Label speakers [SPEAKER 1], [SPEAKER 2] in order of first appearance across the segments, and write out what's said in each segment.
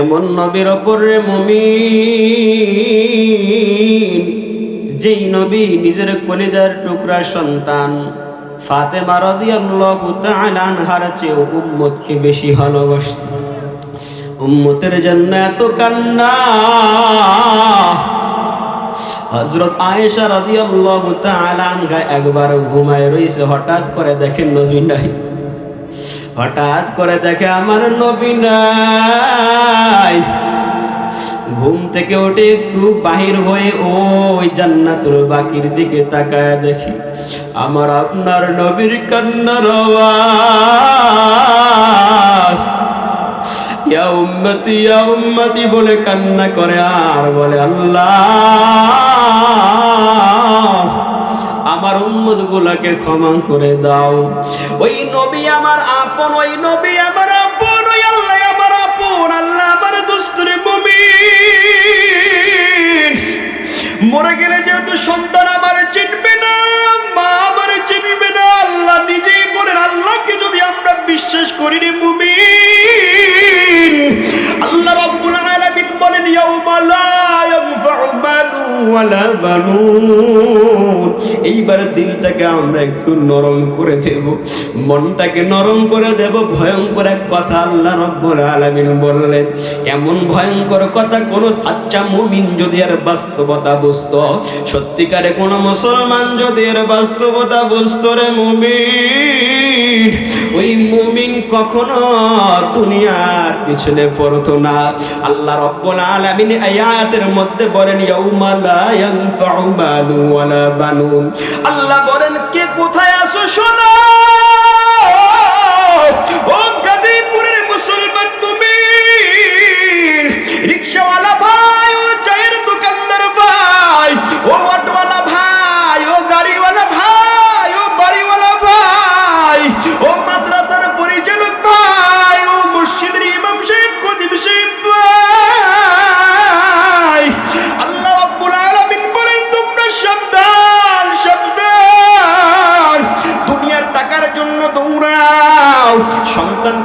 [SPEAKER 1] এমন নবীর ওপরে মুমিন, যেই নবী নিজের কলিজার টুকরা সন্তান ফাতেমা রাদিয়াল্লাহু তাআলা আনহার চেয়ে উম্মতকে বেশি ভালোবাসছে। উম্মতের জন্য এত কান্না। হযরত আয়েশা রাদিয়াল্লাহু তাআলা আনহা একবার ঘুমায় রইছে, হঠাৎ করে দেখেন নবী নাই। হঠাৎ করে দেখে আমার নবী নাই। ঘুম থেকে উঠে একটু বাহির হয়ে ওই জান্নাতুল বাকির দিকে তাকায় দেখি আমার আপনার নবীর কান্নার আওয়াজ। ইয়া উম্মতি ইয়া উম্মতি বলে কান্না করে আর বলে আল্লাহ। গুলাকে ক্ষমা করে দাও। ওই নবী আমার আপন, ওই নবী আমার আপন, ওই আল্লাহ আমার আপন, আল্লাহ আমার দুস্তুরে মুমিন। মরে গেলে যেহেতু সন্তান আমার চিনবে না, মা আমার চিনবে না, আল্লাহ নিজেই বলেন, আল্লাহকে যদি আমরা বিশ্বাস করি রে মুমিন ওয়ালা বানুন এইবার দিলটাকে আমরা একটু নরম করে দেব। মনটাকে নরম করে দেব। ভয়ঙ্কর এক কথা আল্লাহ রব্বুল আলামিন বললেন, এমন ভয়ঙ্কর কথা কোন সাচ্চা মুমিন যদি আর বাস্তবতা বুঝতো, সত্যিকারে কোন মুসলমান যদি এর বাস্তবতা বুঝতো রে মুমিন, ওই মুমিন কখনো দুনিয়ার পিছনে পড়তো না। আল্লাহ রব্বুল আলামিন আয়াতের মধ্যে বলেন, ইয়াউমা লা ইয়ানফাউ মালু ওয়ালা বানুন। আল্লাহ বলেন, কে কোথায় আছো শোনো? ও গাজীপুরের মুসলমান মুমিন, রিকশাওয়ালা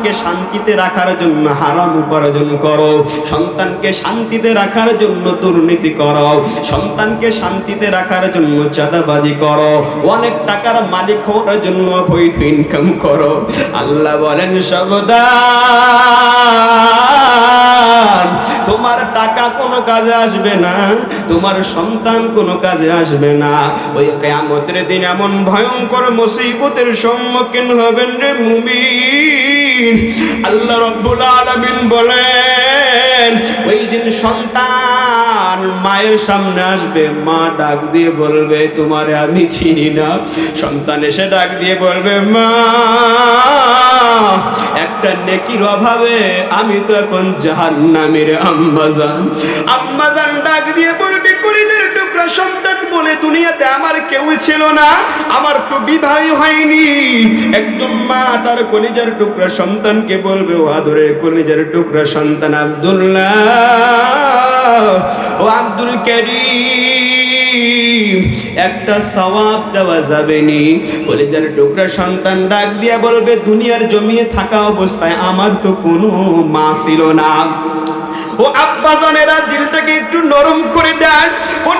[SPEAKER 1] সন্তানকে শান্তিতে রাখার জন্য হারাম উপার্জন করো। সন্তানকে শান্তিতে রাখার জন্য দুর্নীতি করো। সন্তানকে শান্তিতে রাখার জন্য চাঁদাবাজি করো। অনেক টাকার মালিক হওয়ার জন্য অবৈধ ইনকাম করো। আল্লাহ বলেন, সাবধান। তোমার টাকা কোনো কাজে আসবে না, তোমার সন্তান কোনো কাজে আসবে না। ওই কেয়ামতের দিন এমন ভয়ঙ্কর মুসিবতের সম্মুখীন হবেন রে মুমিন। আল্লাহ রব্বুল আলামিন বলেন, ওই দিন সন্তান মায়ের সামনে আসবে, মা ডাক দিয়ে বলবে, তোমারে আমি চিনি না। সন্তান এসে ডাক দিয়ে বলবে, মা, একটা নেকির অভাবে আমি তো এখন জাহান্নামের আম্মাজান। আম্মাজান ডাক দিয়ে বলবে কলিদের টুকরা সন্তান বলে দুনিয়াতে আমার কেউই ছিল না, আমার তো বিবাহই হয়নি। একজন মা তার কলিজার টুকরা সন্তানকে বলবে, ও আদরের কলিজার টুকরা সন্তান আব্দুল্লাহ, ও আব্দুল করিম, একটা সওয়াব দেওয়া যাবে নি কলেজের টুকরা সন্তান ডাক দিয়া বলবে, দুনিয়ার জমিয়ে থাকা অবস্থায় আমার তো কোনো মা ছিল না। ও আব্বাজানেরা দিলটাকে একটু নরম করে দেন কোন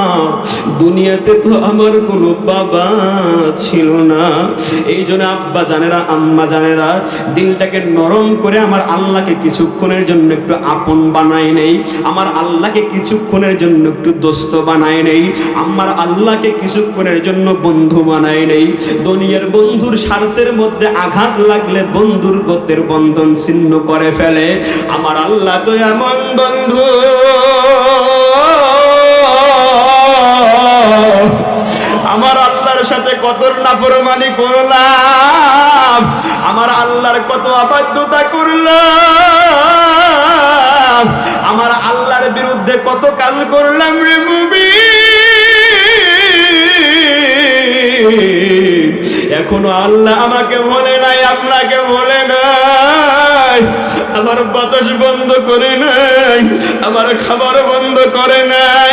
[SPEAKER 1] দুনিয়াতে তো আমার কোনো বাবা ছিল না। এই জন্য আব্বা জানেরা, আম্মা জানেরা, দিলটাকে নরম করে আমার আল্লাহকে কিছুক্ষণের জন্য একটু আপন বানায় নেই। আমার আল্লাহকে কিছুক্ষণের জন্য একটু দোস্ত বানায় নেই। আমার আল্লাহকে কিছুক্ষণের জন্য বন্ধু বানায় নেই। দুনিয়ার বন্ধুর স্বার্থের মধ্যে আঘাত লাগলে বন্ধুর গতের বন্ধন ছিন্ন করে ফেলে। আমার আল্লাহ তো এমন বন্ধু। আল্লাহর সাথে কত নাফরমানি করলাম। আমার আল্লাহর কত অবাধ্যতা করলাম। আমার আল্লাহর বিরুদ্ধে কত কাজ করলাম রে মুবি। এখনও আল্লাহ আমাকে বলে নাই, আপনাকে বলে না নাই, আমার বাতাস বন্ধ করে নাই, আমার খাবার বন্ধ করে নাই।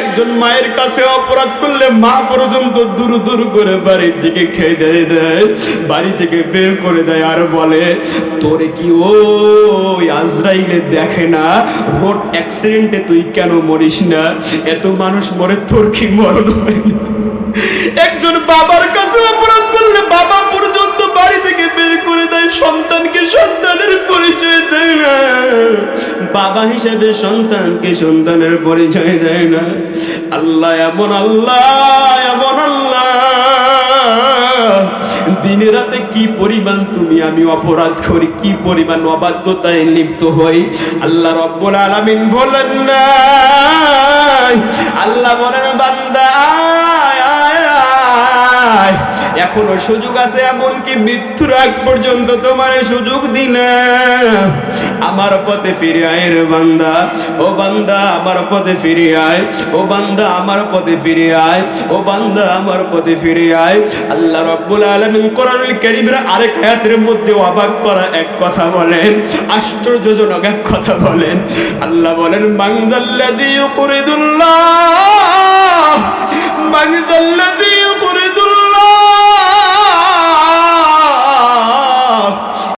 [SPEAKER 1] একজন মায়ের কাছে অপরাধ করলে মা পর্যন্ত দূর দূর করে বাড়ি থেকে খেয়ে দেয় দেয়, বাড়ি থেকে বের করে দেয় আর বলে, তোরে কি ওই আজরাইলে দেখে না? রোড অ্যাক্সিডেন্টে তুই কেন মরিস না? এত মানুষ মরে তোর কি মরণ হয় না একজন বাবার কাছে অপরাধ করলে বাবা বাবা হিসেবে সন্তানকে সন্তানের পরিচয় দেয় না। আল্লাহ এমন আল্লাহ এমন আল্লাহ। দিনে রাতে কি পরিমাণ তুমি আমি অপরাধ করি, কি পরিমাণ অবাধ্যতায় লিপ্ত হই? আল্লাহ রব্বুল আলামিন বলেন না আল্লাহ বলেন, বান্দা। এখনও সুযোগ আছে, এমনকি মৃত্যুর আগ পর্যন্ত তোমার সুযোগ দিনা আমার পথে ফিরে আয় রে বান্দা, ও বান্দা, আমার পথে ফিরে আয়। ও বান্দা, আমার পথে ফিরে আয়। ও বান্দা, আমার পথে ফিরে আয়। আল্লাহ রাব্বুল আলামিন কোরআনুল কারীমের আরেক আয়াতের মধ্যে অবাক করা এক কথা বলেন, আশ্চর্যজনক এক কথা বলেন। আল্লাহ বলেন মাংজাল্লাযী ইউকরিদুল্লাহ মাংজাল্লাযী